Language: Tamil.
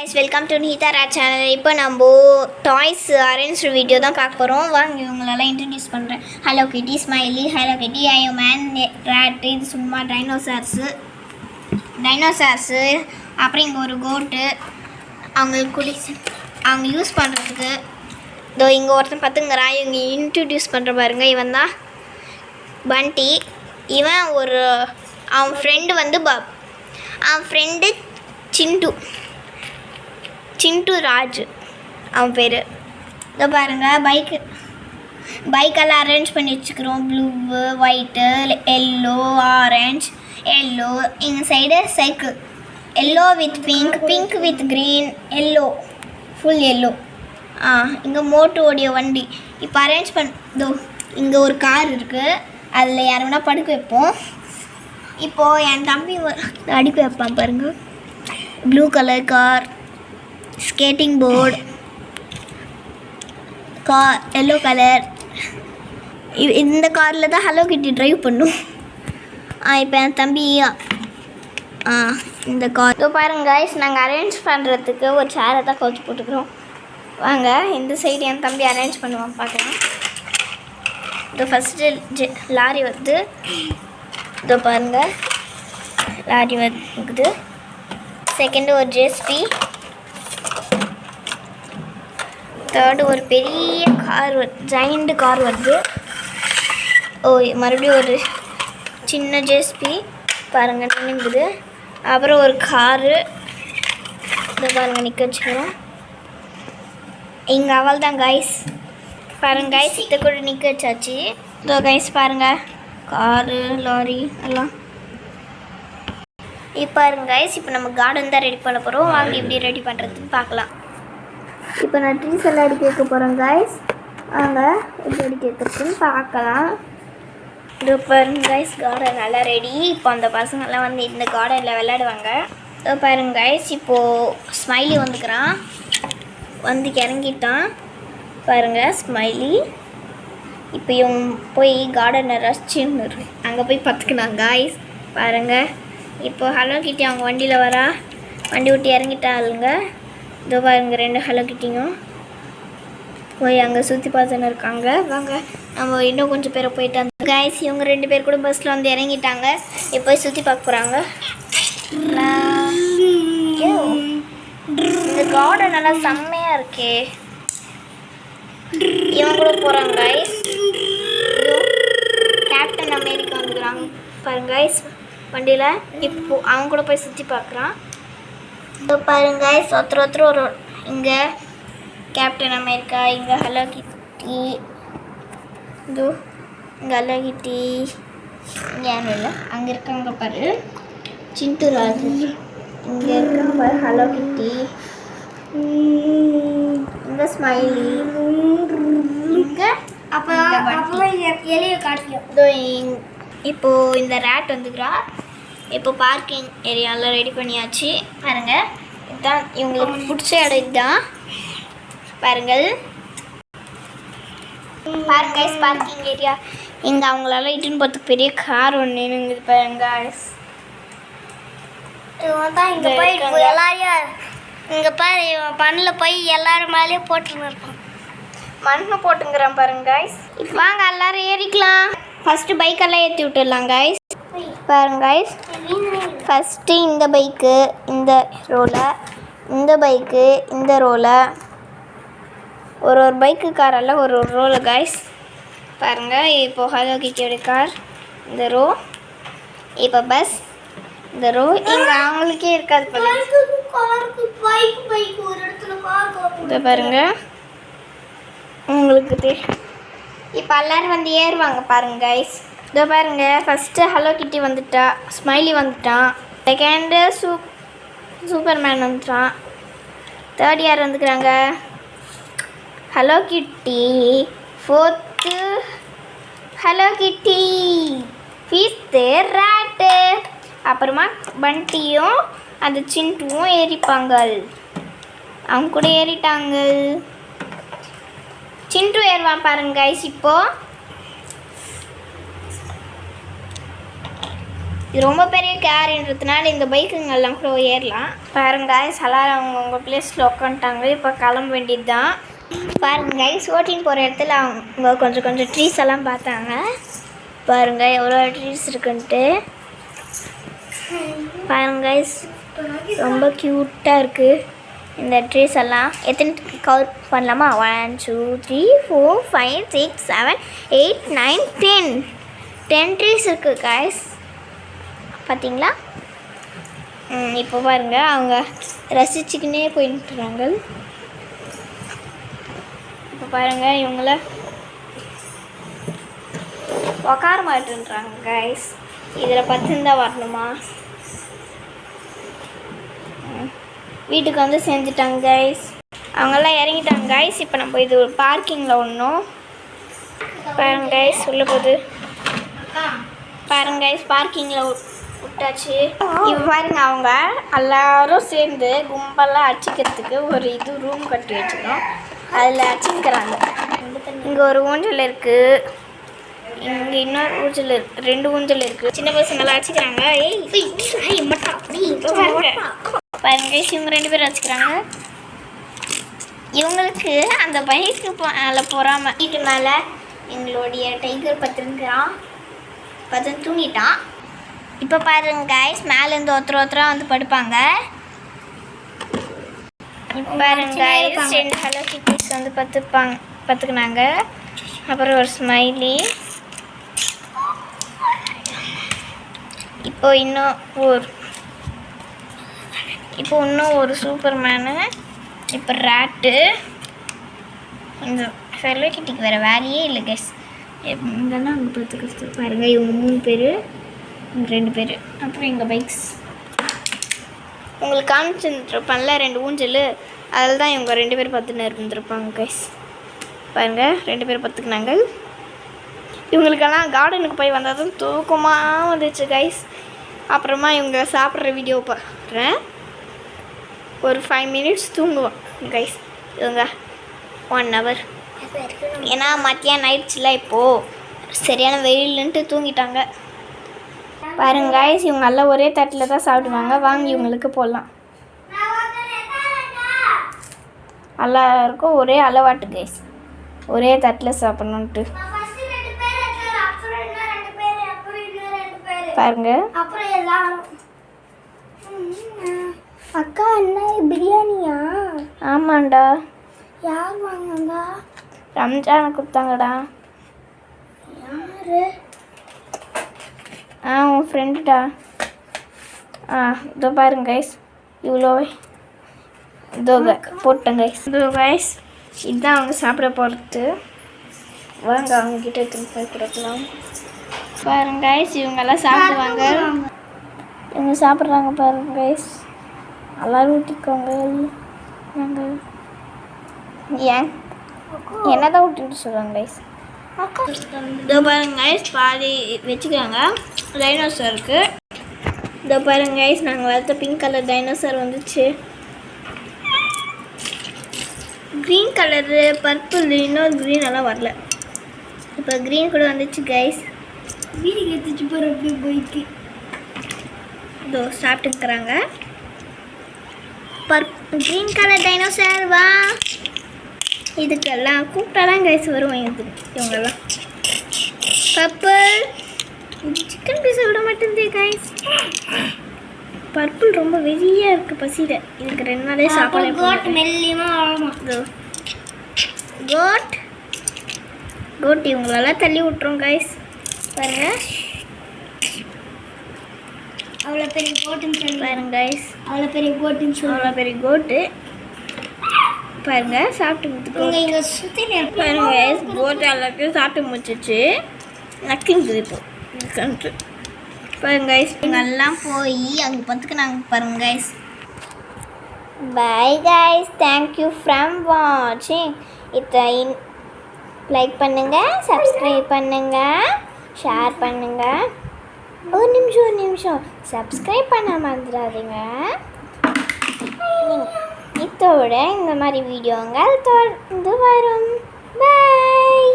கைஸ் வெல்கம் டு நீதா ராஜ் சேனல் இப்போ நம்ம டாய்ஸ் அரேஞ்ச் வீடியோ தான் பார்க்க போகிறோம் வாங்க இவங்களெல்லாம் இன்ட்ரடியூஸ் பண்ணுறேன் ஹலோ கிட்டி ஸ்மைலி ஹலோ கிட்டி ஐயோ மேன் ரேட் இது சும்மா டைனோசார்ஸு டைனோசார்ஸு அப்புறம் இங்கே ஒரு கோட்டு அவங்களுக்கு குடி அவங்க யூஸ் பண்ணுறதுக்கு இதோ இங்கே ஒருத்தன் பார்த்துங்கிறா இவங்க இன்ட்ரடியூஸ் பண்ணுற பாருங்க. இவன் தான் பண்டி இவன் ஒரு அவன் ஃப்ரெண்டு வந்து பப். அவன் ஃப்ரெண்டு சிண்டு. சிண்டு ராஜ் அவன் பேர். இதை பாருங்கள் பைக்கு பைக்கெல்லாம் அரேஞ்ச் பண்ணி வச்சுக்கிறோம். Blue white yellow orange yellow எங்கள் side cycle yellow with pink pink with green yellow full yellow ஆ இங்கே மோட்டோடைய ஓடிய வண்டி. இப்போ அரேஞ்ச் பண்ணோ இங்கே ஒரு கார் இருக்குது அதில் யார் வேணால் படுக்க வைப்போம். இப்போது என் தம்பி அடிக்க வைப்பான் பாருங்கள் blue colour car skating board car yellow colour இந்த காரில் தான் ஹலோ கிட்டி ட்ரைவ் பண்ணும். ஆ இப்போ என் தம்பி ஆ இந்த கார் இப்போ பாருங்க கைஸ் நாங்கள் அரேஞ்ச் பண்ணுறதுக்கு ஒரு சேரை தான் கோச்சு போட்டுக்கிறோம். வாங்க இந்த சைடு என் தம்பி அரேஞ்ச் பண்ணுவான் பார்க்கலாம் இது ஃபஸ்ட்டு ஜெ லாரி வந்து இதோ பாருங்கள் லாரி வந்துக்குது செகண்டு ஒரு ஜேஸ்பி தேர்டு ஒரு பெரிய கார் ஜெயிண்ட் கார் வருது. ஓ மறுபடியும் ஒரு சின்ன ஜேஸ்பி பாருங்கள் நின்றுங்குது அப்புறம் ஒரு காரு. இதை பாருங்கள் நிற்க வச்சுக்கிறோம். இங்கே அவள் தான் கைஸ் பாருங்கள் கைஸ் இதை கூட நிற்க வச்சாச்சு. இதோ கைஸ் பாருங்கள் காரு லாரி எல்லாம். இப்போ பாருங்க கைஸ் இப்போ நம்ம கார்டன் தான் ரெடி பண்ண போகிறோம் வாங்க எப்படி ரெடி பண்ணுறதுன்னு பார்க்கலாம். இப்போ நான் ட்ரீஸ் எல்லாம் அடிக்க வைக்க போகிறேன் காய்ஸ் வாங்க எப்படி அடிக்க வைக்கிறதுன்னு பார்க்கலாம். இது பாருங்க காய்ஸ் கார்டன் நல்லா ரெடி இப்போ அந்த பசங்கள்லாம் வந்து இந்த கார்டனில் விளையாடுவாங்க. பாருங்க கைஸ் இப்போது ஸ்மைலி வந்துக்கிறான். வந்து இறங்கிட்டான் பாருங்கள் ஸ்மைலி இப்போ இவன் போய் கார்டனை ரசிச்சுன்னு அங்கே போய் பார்த்துக்கினான் காய்ஸ் பாருங்கள் இப்போ ஹலோ கிட்டி அவங்க வண்டியில் வரா? வண்டி விட்டு இறங்கிட்டாளுங்க. இதோ பாருங்க ரெண்டு ஹலோ கிட்டியும் போய் அங்கே சுற்றி பார்த்துன்னு இருக்காங்க. வாங்க நம்ம இன்னும் கொஞ்சம் பேரை போயிட்டு அந்த காய்ஸ் இவங்க ரெண்டு பேர் கூட பஸ்ஸில் வந்து இறங்கிட்டாங்க. இப்போ போய் சுற்றி பார்க்க போகிறாங்க இந்த கார்டன் நல்லா செம்மையாக இருக்கே. இவங்க கூட போகிறாங்க கைஸ் கேப்டன் அமெரிக்கா வந்துக்கிறாங்க. பாருங்க கைஸ் வண்டியில் இப்போ அவங்க கூட போய் சுற்றி பார்க்குறான். இதோ பாருங்க ஒருத்தர் ஒருத்தர் ஒரு இங்கே கேப்டன் அமெரிக்கா இங்கே ஹலோ கிட்டி இதோ இங்கே ஹலோ கிட்டி இங்கே யாரும் இல்லை. அங்கே இருக்காங்க பாரு. சிண்டு ராஜ். இங்கே இருக்காங்க பாரு ஹலோ கிட்டி இங்கே ஸ்மைலி இங்கே அப்போ எலிய காட்டியும் இப்போ இந்த ரேட் வந்துக்கிறா. இப்போ பார்க்கிங் ஏரியாலாம் ரெடி பண்ணியாச்சு. பாருங்க. இதுதான் இவங்களுக்கு பிடிச்ச இடம் இதுதான். பாருங்கள். பாருங்க பார்க்கிங் ஏரியா இங்கே அவங்களால இட்டுன்னு போகிறதுக்கு பெரிய கார் ஒன்று நின்னுங்குது பாருங்க தான் இங்க இருக்காங்க. எல்லாரையும் இங்க பாரு பண்ணில் போய் எல்லாரும் மேலேயும் போட்டுன்னு இருப்பான் மண்ணு போட்டுங்கிறான் பாருங்க. இப்போ வாங்க எல்லாரும் ஏறிக்கலாம். ஃபஸ்ட்டு பைக்கெல்லாம் ஏற்றி விட்டுடலாம் guys. பாருங்க கைஸ் ஃபஸ்ட்டு இந்த பைக்கு இந்த ரோவில் இந்த பைக்கு இந்த ரோவில் ஒரு ஒரு பைக்கு காரெல்லாம் ஒரு ஒரு ரோவில் கைஸ் பாருங்கள் இப்போ ஹலோ கிட்டியோட கார் இந்த ரோ இப்போ பஸ் இந்த ரோ இங்கே அவங்களுக்கே இருக்காது போல. இதை பாருங்க. உங்களுக்கு தெரியும் இப்போ எல்லாரும் வந்து ஏறுவாங்க பாருங்கள் கைஸ் இதோ பாருங்க ஃபஸ்ட்டு ஹலோ கிட்டி வந்துட்டா ஸ்மைலி வந்துட்டான் செகண்டு சூப் சூப்பர்மேன் வந்துட்டான் தேர்ட் யார் வந்துக்கிறாங்க? Hello Kitty fourth hello Kitty fifth rat அப்புறமா பண்டியும் அந்த சின்ட்டுவும் ஏறிப்பாங்க அவங்க கூட ஏறிட்டாங்க சின்ட்டு ஏறுவான் பாருங்க கைஸ் இப்போது இது ரொம்ப பெரிய கேரின்றதுனால இந்த பைக்குங்கெல்லாம் கூட ஏறலாம். பாருங்க காய்ஸ் எல்லாரும் அவங்கவுங்க பிளேஸில் உட்காந்துட்டாங்க இப்போ கிளம்ப வேண்டியது தான் பாருங்க காய்ஸ் ஓட்டின்னு போகிற இடத்துல அவங்க கொஞ்சம் கொஞ்சம் ட்ரீஸ் எல்லாம் பார்த்தாங்க. பாருங்க எவ்வளோ ட்ரீஸ் இருக்குன்ட்டு. பாருங்க காய்ஸ் ரொம்ப க்யூட்டாக இருக்குது இந்த ட்ரீஸ் எல்லாம். எத்தனை கவர் பண்ணலாமா? One two three four five six seven eight nine ten ten trees இருக்குது காய்ஸ் பார்த்தீங்களா? இப்போ பாருங்கள் அவங்க ரசிச்சுக்கினே போயிட்டுறாங்க இப்போ பாருங்கள் இவங்கள உக்கார மாட்டேன்றாங்க கைஸ் இதில் பத்துந்தா வரணுமா? ம், வீட்டுக்கு வந்து செஞ்சுட்டாங்க கைஸ் அவங்கெல்லாம் இறங்கிட்டாங்க கைஸ் இப்போ நம்ம இது ஒரு பார்க்கிங்கில் ஒன்றும் பாருங்க கைஸ் உள்ள போகுது. பாருங்க கைஸ் பார்க்கிங்கில் விட்டாச்சு. இப்போ பாருங்க அவங்க எல்லாரும் சேர்ந்து கும்பலாக அடிச்சிக்கிறதுக்கு ஒரு இது ரூம் கட்டி வச்சுக்கணும் அதில் அடிச்சிக்கிறாங்க. இங்கே ஒரு ஊஞ்சல் இருக்குது இங்கே இன்னொரு ஊஞ்சல் இருக்கு ரெண்டு ஊஞ்சல் இருக்குது சின்ன பசங்களாம் அடிச்சிக்கிறாங்க. ஏய், பாருங்க. இவங்க ரெண்டு பேரும் அடிச்சிக்கிறாங்க. இவங்களுக்கு அந்த பைக்கு மேலே போகாம வீட்டு மேலே எங்களுடைய டைகர் பத்திருக்கிறான். பத்திரம் தூங்கிட்டான். இப்போ பாருங்க கைஸ் மேலேருந்து ஒருத்தர் ஒருத்தராக வந்து படுப்பாங்க. இப்போ பாருங்க கைஸ் ரெண்டு ஹலோ கிட்டிஸ் வந்து பத்துப்பாங்க பத்துக்கினாங்க. அப்புறம் ஒரு ஸ்மைலி இப்போ இன்னும் ஒரு இப்போ இன்னும் ஒரு சூப்பர்மேனு இப்போ ரேட்டு இந்த ஃபெல்லோ கிட்டிக்கு வேறு வேலையே இல்லை கைஸ் இங்கெல்லாம் அங்கே பார்த்துக்கிறது பாருங்க இவங்க மூணு பேர். ரெண்டு பேர். அப்புறம் எங்கள் பைக்ஸ் உங்களுக்கு காமிச்சிருந்துருப்பான்ல ரெண்டு ஊஞ்சல். அதில் தான் இவங்க ரெண்டு பேர் பார்த்துன்னு இருந்திருப்பாங்க கைஸ் பாருங்கள் ரெண்டு பேர் பார்த்துக்கினாங்க. இவங்களுக்கெல்லாம் கார்டனுக்கு போய் வந்தால் தான் தூக்கமாக வந்துச்சு கைஸ் அப்புறமா இவங்க சாப்பிட்ற வீடியோ பாடுறேன் ஒரு ஃபைவ் மினிட்ஸ் தூங்குவோம் கைஸ் இவங்க ஒன் ஹவர் ஏன்னா மத்தியானம் ஆயிடுச்சுல இப்போது சரியான வெயிலுன்ட்டு தூங்கிட்டாங்க. பாருங்க guys, இவங்க எல்லாம் ஒரே தட்டில் தான் சாப்பிடுவாங்க. வாங்கி இவங்களுக்கு போடலாம். எல்லாருக்கும் ஒரே அளவாட்டு கைஸ் ஒரே தட்டில் சாப்பிட்ணுன்ட்டு பாருங்க. அக்கா என்ன பிரியாணியா? ஆமாண்டா. யார் வாங்க ரம்ஜானை கொடுத்தாங்கடா. யாரு? ஆ உன் ஃப்ரெண்டுடா ஆ இதோ பாருங்க கைஸ் இவ்வளோ இதோ போட்டேன் கைஸ் இதோ கைஸ் இதுதான் அவங்க சாப்பிட போகிறது வாங்க அவங்க கிட்ட எடுத்துன்னு போய் கொடுக்கலாம். பாருங்க கைஸ் இவங்கெல்லாம் சாப்பிடுவாங்க. இவங்க சாப்பிட்றாங்க பாருங்க கைஸ் எல்லோரும் ஊட்டிக்கோங்க நாங்கள் ஏன்? என்னதான் ஊட்டிட்டு சொல்லுவாங்க கைஸ் இதோ பாருங்க கைஸ் பாதி வச்சுக்கிறாங்க. டைனோசர் இருக்கு இதோ பாருங்க கைஸ் நாங்கள் வளர்த்த பிங்க் கலர் டைனோசர் வந்துச்சு. க்ரீன் கலரு பர்பிள் இன்னொரு க்ரீன் எல்லாம் வரல. இப்போ க்ரீன் கூட வந்துச்சு கைஸ் வீட்டுக்கு எடுத்துச்சு போகிற அப்படியே போய்க்கு இதோ சாப்பிட்டுக்கிறாங்க. பர் க்ரீன் கலர் டைனோசர் வா. இதுக்கெல்லாம் கூப்பிட்டாலாம் கைஸ் வருவோம் இது. இவங்கெல்லாம். பர்பிள் சிக்கன் பீஸை விட மாட்டேங்குதே கைஸ் பர்பிள் ரொம்ப வெறியாக இருக்குது பசியில். இதுக்கு ரெண்டு நாளே சாப்பாடு கோட் மெல்லியமா ஆழமா. கோட் கோட் இவங்களெல்லாம் தள்ளி விட்டுரும் கைஸ் பாருங்க. அவ்வளோ பெரிய கோட்டுன்னு சொல்லி. பாருங்க கைஸ் அவ்வளோ பெரிய கோட்டுன்னு சொல்லி. அவ்வளோ பெரிய கோட்டு பாருங்க சாப்பிட்டு இங்கே சுற்றி பாருங்க கைஸ் கோட் எல்லாத்தையும் சாப்பிட்டு முடிச்சிச்சு இப்போ. இதுக்கன்ட்டு பாருங்க கைஸ் எல்லாம் போய் அங்கே பார்த்துக்கு நாங்கள் பாருங்க guys bye guys thank you from வாட்சிங் இதை லைக் பண்ணுங்கள் சப்ஸ்கிரைப் பண்ணுங்கள் ஷேர் பண்ணுங்கள் ஒரு நிமிஷம் ஒரு நிமிஷம். சப்ஸ்கிரைப் பண்ண மறந்துடாதீங்க இதோட இந்த மாதிரி வீடியோங்கள் தொடர்ந்து வரும். பாய்